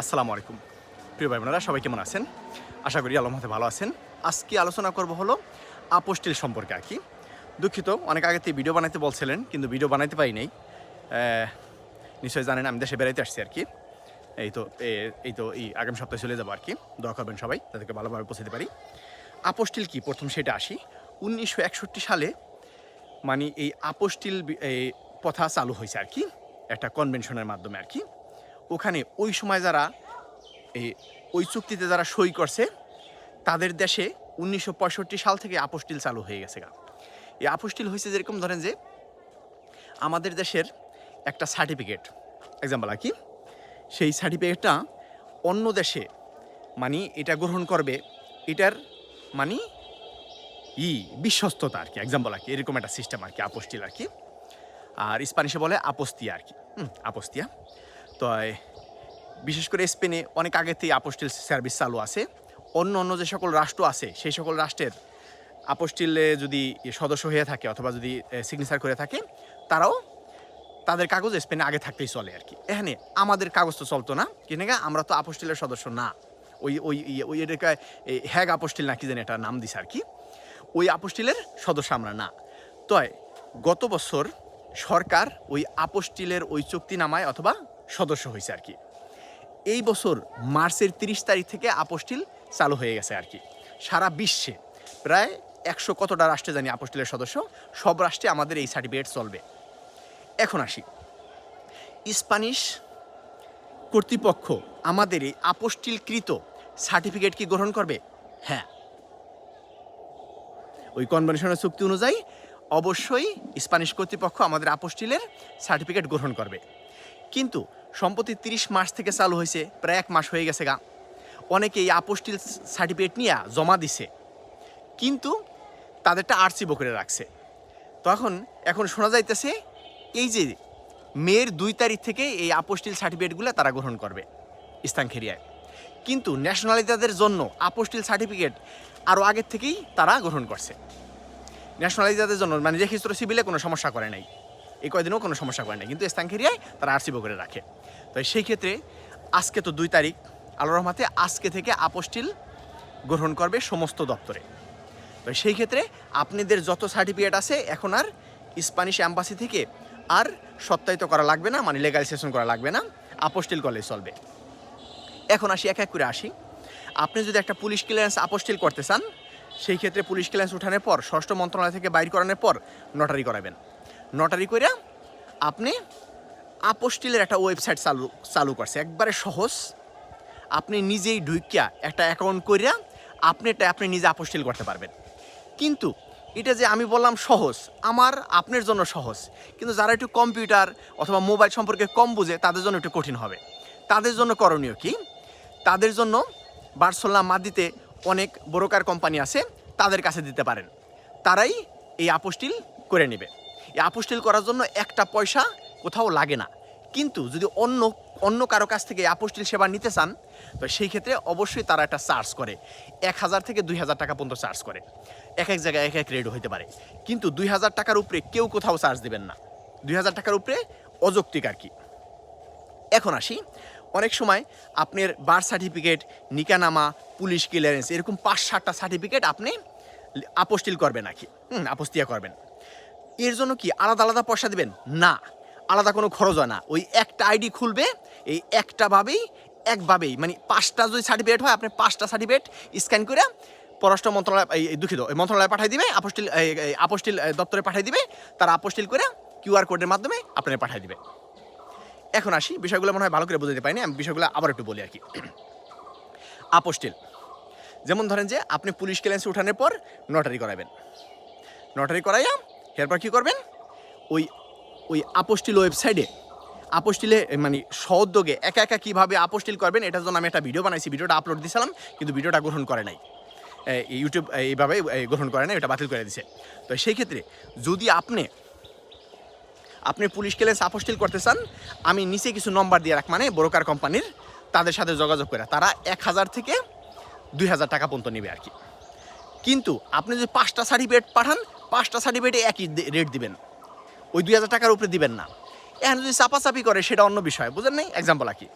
আসসালামু আলাইকুম। প্রিয় ভাই বোনেরা, সবাই কেমন আছেন? আশা করি আলম হাতে ভালো আছেন। আজকে আলোচনা করব হলো আপোস্টিল সম্পর্কে আর কি। দুঃখিত, অনেক আগে থেকে ভিডিও বানাইতে বলছিলেন, কিন্তু ভিডিও বানাইতে পারি নাই। নিশ্চয়ই জানেন, আমি দেশে বেড়াইতে আসছি আর কি। এই তো এই তো, এই আগামী সপ্তাহে চলে যাব আর কি। দোয়া করবেন সবাই, তাদেরকে ভালোভাবে পৌঁছাতে পারি। আপোস্টিল কি? প্রথম সেটা আসি। উনিশশো একষট্টি সালে মানে এই আপোস্টিল এই প্রথা চালু হয়েছে আর কি, একটা কনভেনশনের মাধ্যমে আর কি। ওখানে ওই সময় যারা, এই, ওই চুক্তিতে যারা সই করছে, তাদের দেশে উনিশশো পঁয়ষট্টি সাল থেকে আপোস্টিল চালু হয়ে গেছে গা। এই আপোস্টিল হয়েছে যেরকম ধরেন যে, আমাদের দেশের একটা সার্টিফিকেট এক্সাম্পল আর কি, সেই সার্টিফিকেটটা অন্য দেশে মানে এটা গ্রহণ করবে, এটার মানে ই বিশ্বস্ততা আর কি এক্সাম্পল আর কি, এরকম একটা সিস্টেম আর কি, আপোস্টিল আর কি। আর স্প্যানিশে বলে আপোস্তিয়া আর কি আপোস্তিয়া। তো বিশেষ করে স্পেনে অনেক আগে থেকে আপোস্টিল সার্ভিস চালু আছে। অন্য অন্য যে সকল রাষ্ট্র আছে, সেই সকল রাষ্ট্রের আপোস্টিলে যদি সদস্য হয়ে থাকে অথবা যদি সিগনেচার করে থাকে, তারাও তাদের কাগজ স্পেনে আগে থাকতেই চলে আর কি। এখানে আমাদের কাগজ তো চলতো না কিনে আমরা তো আপোস্টিলের সদস্য না। ওই ওই, ইয়ে- ওই এটাকে হ্যাগ আপোস্টিল না কি জানি একটা নাম দিছে আর কি। ওই আপোস্টিলের সদস্য আমরা না। তো গত বছর সরকার ওই আপোস্টিলের ওই চুক্তিনামায় অথবা সদস্য হয়েছে আর কি। এই বছর মার্চের তিরিশ তারিখ থেকে আপোস্টিল চালু হয়ে গেছে আর কি। সারা বিশ্বে প্রায় একশো কতটা রাষ্ট্রে জানি আপোস্টিলের সদস্য, সব রাষ্ট্রে আমাদের এই সার্টিফিকেট চলবে। এখন আসি। স্প্যানিশ কর্তৃপক্ষ আমাদের এই আপোস্টিলকৃত সার্টিফিকেট কি গ্রহণ করবে? হ্যাঁ। ওই কনভেনশনের চুক্তি অনুযায়ী অবশ্যই স্প্যানিশ কর্তৃপক্ষ আমাদের আপোস্টিলের সার্টিফিকেট গ্রহণ করবে। কিন্তু সম্প্রতি তিরিশ মাস থেকে চালু হয়েছে, প্রায় এক মাস হয়ে গেছে গা। অনেকে এই আপোস্টিল সার্টিফিকেট নিয়ে জমা দিছে, কিন্তু তাদেরটা আর্চিভ করে রাখছে। তখন এখন শোনা যাইতেছে, এই যে মেয়ের দুই তারিখ থেকে এই আপোস্টিল সার্টিফিকেটগুলো তারা গ্রহণ করবে ইস্তানখেরিয়ায়। কিন্তু ন্যাশনালিতাদের জন্য আপোস্টিল সার্টিফিকেট আরও আগের থেকেই তারা গ্রহণ করছে। ন্যাশনালিতাদের জন্য মানে রেজিস্ট্র সিভিলে কোনো সমস্যা করে নাই। এই কয়দিনও কোনো সমস্যা করে না কিন্তু স্থানখেরিয়ায় তারা আরসিবো করে রাখে। তো সেই ক্ষেত্রে আজকে তো দুই তারিখ। আল্লাহ রহমাতে আজকে থেকে আপোস্টিল গ্রহণ করবে সমস্ত দপ্তরে। তো সেই ক্ষেত্রে আপনাদের যত সার্টিফিকেট আছে, এখন আর স্প্যানিশ অ্যাম্বাসি থেকে আর সত্যায়িত করা লাগবে না মানে লেগালাইজেশন করা লাগবে না, আপোস্টিল কলেজ চলবে। এখন আসি, এক এক করে আসি। আপনি যদি একটা পুলিশ ক্লিয়ারেন্স আপোস্টিল করতে চান, সেই ক্ষেত্রে পুলিশ ক্লিয়ারেন্স উঠানোর পর, ষষ্ঠ মন্ত্রণালয় থেকে বাইর করানোর পর নটারি করাবেন। নটারি করে আপনি আপোস্টিলের একটা ওয়েবসাইট চালু চালু করছে। একবারে সহজ। আপনি নিজেই ঢুকিয়া একটা অ্যাকাউন্ট করিয়া আপনি এটা, আপনি নিজে আপোস্টিল করতে পারবেন। কিন্তু এটা যে আমি বললাম সহজ, আমার, আপনার জন্য সহজ। কিন্তু যারা একটু কম্পিউটার অথবা মোবাইল সম্পর্কে কম বুঝে, তাদের জন্য একটু কঠিন হবে। তাদের জন্য করণীয় কি? তাদের জন্য বার্সোলা মাদিতে অনেক ব্রোকার কোম্পানি আছে, তাদের কাছে দিতে পারেন। তারাই এই আপোস্টিল করে নেবে। এই আপোস্টিল করার জন্য একটা পয়সা কোথাও লাগে না। কিন্তু যদি অন্য অন্য কারও কাছ থেকে এই সেবা নিতে চান, তো সেই ক্ষেত্রে অবশ্যই তারা একটা চার্জ করে। এক হাজার থেকে দুই হাজার টাকা পর্যন্ত চার্জ করে। এক এক জায়গায় এক এক রেট হইতে পারে। কিন্তু দুই হাজার টাকার উপরে কেউ কোথাও চার্জ দেবেন না। দুই হাজার টাকার উপরে অযৌক্তিক আর কি। এখন আসি। অনেক সময় আপনার বার্থ সার্টিফিকেট, নিকানামা, পুলিশ ক্লিয়ারেন্স এরকম পাঁচ সাতটা সার্টিফিকেট আপনি আপোস্টিল করবেন নাকি হুম আপোস্তিয়া করবেন। এর জন্য কি আলাদা আলাদা পয়সা দেবেন? না। আলাদা কোনো খরচ হয় না। ওই একটা আইডি খুলবে, এই একটাভাবেই একভাবেই মানে পাঁচটা যদি সার্টিফিকেট হয়, আপনি পাঁচটা সার্টিফিকেট স্ক্যান করে পররাষ্ট্র মন্ত্রণালয়, এই দুঃখিত মন্ত্রণালয়ে পাঠিয়ে দিবে, আপোস্টিল আপোস্টিল দপ্তরে পাঠিয়ে দিবে, তারা আপোস্টিল করে কিউআর কোডের মাধ্যমে আপনাকে পাঠিয়ে দিবে। এখন আসি, বিষয়গুলো মনে হয় ভালো করে বুঝতে পারিনি, আমি বিষয়গুলো আবার একটু বলি আর কি। আপোস্টিল, যেমন ধরেন যে আপনি পুলিশ ক্লিয়ারেন্স উঠানোর পর নটারি করাবেন। নটারি করাইয়া এরপর কী করবেন? ওই ওই আপোস্টিল ওয়েবসাইটে, আপোস্টিলে মানে সউদ্যোগে একা একা কীভাবে আপোস্টিল করবেন, এটার জন্য আমি একটা ভিডিও বানাইছি, ভিডিওটা আপলোড দিয়েছিলাম কিন্তু ভিডিওটা গ্রহণ করে নাই। ইউটিউব এইভাবে গ্রহণ করে নাই এটা বাতিল করে দিছে। তো সেই ক্ষেত্রে যদি আপনি আপনি পুলিশ ক্লিয়ারেন্স আপোস্টিল করতে চান, আমি নিচে কিছু নম্বর দিয়ে রাখ মানে ব্রোকার কোম্পানির তাদের সাথে যোগাযোগ করে, তারা এক হাজার থেকে দুই হাজার টাকা পর্যন্ত নেবে আর কি। কিন্তু আপনি যদি পাঁচটা সার্টিফিকেট পাঠান পাঁচটা সার্টিফিকেটে একই রেট দিবেন। ওই দুই হাজার টাকার উপরে দিবেন না। এখন যদি চাপাচাপি করে, সেটা অন্য বিষয়। বুঝেন নাই? এক্সাম্পল আর কি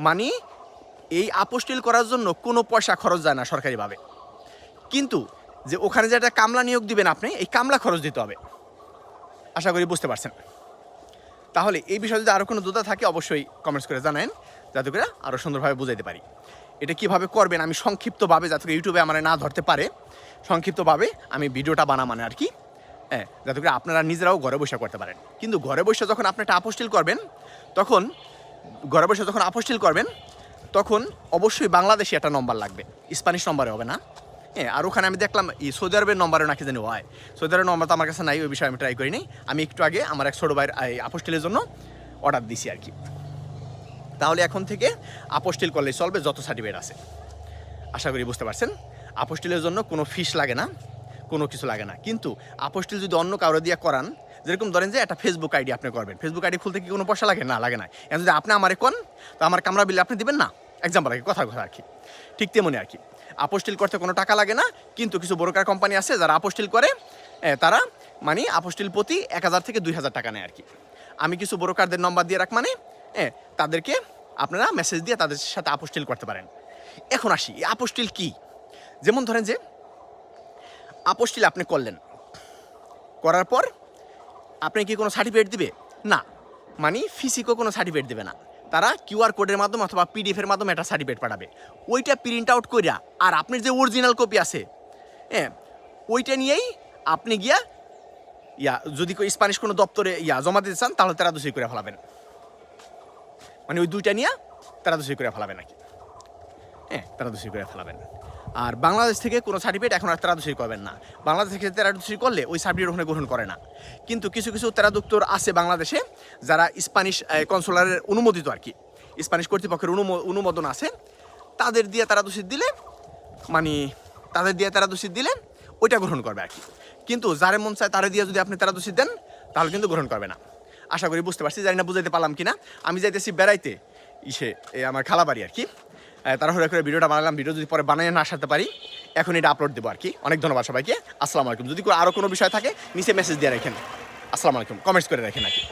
মানে এই আপোস্টিল করার জন্য কোনো পয়সা খরচ যায় না সরকারিভাবে। কিন্তু যে ওখানে যে একটা কামলা নিয়োগ দিবেন আপনি, এই কামলা খরচ দিতে হবে। আশা করি বুঝতে পারছেন। তাহলে এই বিষয়ে যদি আরও কোনো দুধা থাকে, অবশ্যই কমেন্টস করে জানান যাতে করে আরও সুন্দরভাবে বুঝাইতে পারি। এটা কীভাবে করবেন আমি সংক্ষিপ্তভাবে, যাতে ইউটিউবে আমার না ধরতে পারে। সংক্ষিপ্তভাবে আমি ভিডিওটা বানামানে আর কি। হ্যাঁ যাতে করে আপনারা নিজেরাও ঘরে বসে করতে পারেন। কিন্তু ঘরে বসে যখন আপনি একটা আপোস্টিল করবেন, তখন ঘরে বসে যখন আপোস্টিল করবেন, তখন অবশ্যই বাংলাদেশি একটা নম্বর লাগবে। স্প্যানিশ নম্বরে হবে না। হ্যাঁ আর ওখানে আমি দেখলাম, এই সৌদি আরবের নম্বরে নাকি জানি হয়। সৌদি আরবের নম্বর তো আমার কাছে নাই, ওই বিষয়ে আমি ট্রাই করিনি। আমি একটু আগে আমার এক ছোটো ভাইয়ের আপোস্টিলের জন্য অর্ডার দিছি আর কি। তাহলে এখন থেকে আপোস্টিল করলে চলবে, যত সার্টিফিকেট আছে। আশা করি বুঝতে পারছেন। আপোস্টিলের জন্য কোনো ফিস লাগে না কোনো কিছু লাগে না। কিন্তু আপোস্টিল যদি অন্য কারও দিয়ে করান যেরকম ধরেন যে একটা ফেসবুক আইডি আপনি করবেন ফেসবুক আইডি খুলতে কি কোনো পয়সা লাগে? না লাগে না। এখন যদি আপনি আমারে কোন তো আমার কামরা বিলে আপনি দিবেন না? এক্সাম্পল আর কি কথা কথা আর কি ঠিক তেমনি আর কি আপোস্টিল করতে কোনো টাকা লাগে না কিন্তু কিছু বড়কার কোম্পানি আছে যারা আপোস্টিল করে তারা মানে আপোস্টিল প্রতি এক হাজার থেকে দুই হাজার টাকা নেয় আর কি আমি কিছু বড়কারদের নম্বর দিয়ে রাখ মানে এ, তাদেরকে আপনারা মেসেজ দিয়ে তাদের সাথে আপোস্টিল করতে পারেন। এখন আসি আপোস্টিল কি? যেমন ধরেন যে, আপোস্টিল আপনি করলেন। করার পর আপনি কি কোনো সার্টিফিকেট দিবে? না। মানে ফিজিকও কোনো সার্টিফিকেট দেবে না। তারা কিউআর কোডের মাধ্যমে অথবা পিডিএফের মাধ্যমে একটা সার্টিফিকেট পাঠাবে। ওইটা প্রিন্ট আউট করিয়া আর আপনার যে অরিজিনাল কপি আছে হ্যাঁ ওইটা নিয়েই আপনি গিয়া, ইয়া, যদি স্প্যানিশ কোনো দপ্তরে ইয়া জমা দিতে চান, তাহলে তারা দোষী করে ফেলাবেন। মানে ওই দুইটা নিয়ে তারা দোষী করে ফেলাবেন নাকি হ্যাঁ তারা দোষী করে ফেলাবেন। আর বাংলাদেশ থেকে কোনো সার্টিফিকেট এখন আর তারা দোষী করবেন না। বাংলাদেশ থেকে তারা দোষী করলে ওই সার্টিফিকেট ওখানে গ্রহণ করে না। কিন্তু কিছু কিছু তারা দপ্তর আছে বাংলাদেশে যারা স্প্যানিশ কনসুলারের অনুমোদিত আর কি। স্প্যানিশ কর্তৃপক্ষের অনুমো- অনুমোদন আছে। তাদের দিয়ে তারা দোষী দিলে মানে তাদের দিয়ে তারা দোষী দিলে ওইটা গ্রহণ করবে আর কি। কিন্তু যারে মন চায় তারে দিয়ে যদি আপনি তারা দোষী দেন, তাহলে কিন্তু গ্রহণ করবে না। আশা করি বুঝতে পারছি, জানি না বুঝাইতে পারলাম কিনা। আমি যাইতেছি বেড়াইতে, ইসে আমার খালাবাড়ি আর কি। তাড়াহুড়া করে ভিডিওটা বানালাম, ভিডিও যদি পরে বানিয়ে না আসাতে পারি, এখন এটা আপলোড দেবো আর কি। অনেক ধন্যবাদ সবাইকে। আসসালামু আলাইকুম। যদি আরও কোনো বিষয় থাকে, নিচে মেসেজ দিয়ে রাখেন। আসসালামু আলাইকুম। কমেন্টস করে রাখেন আর কি।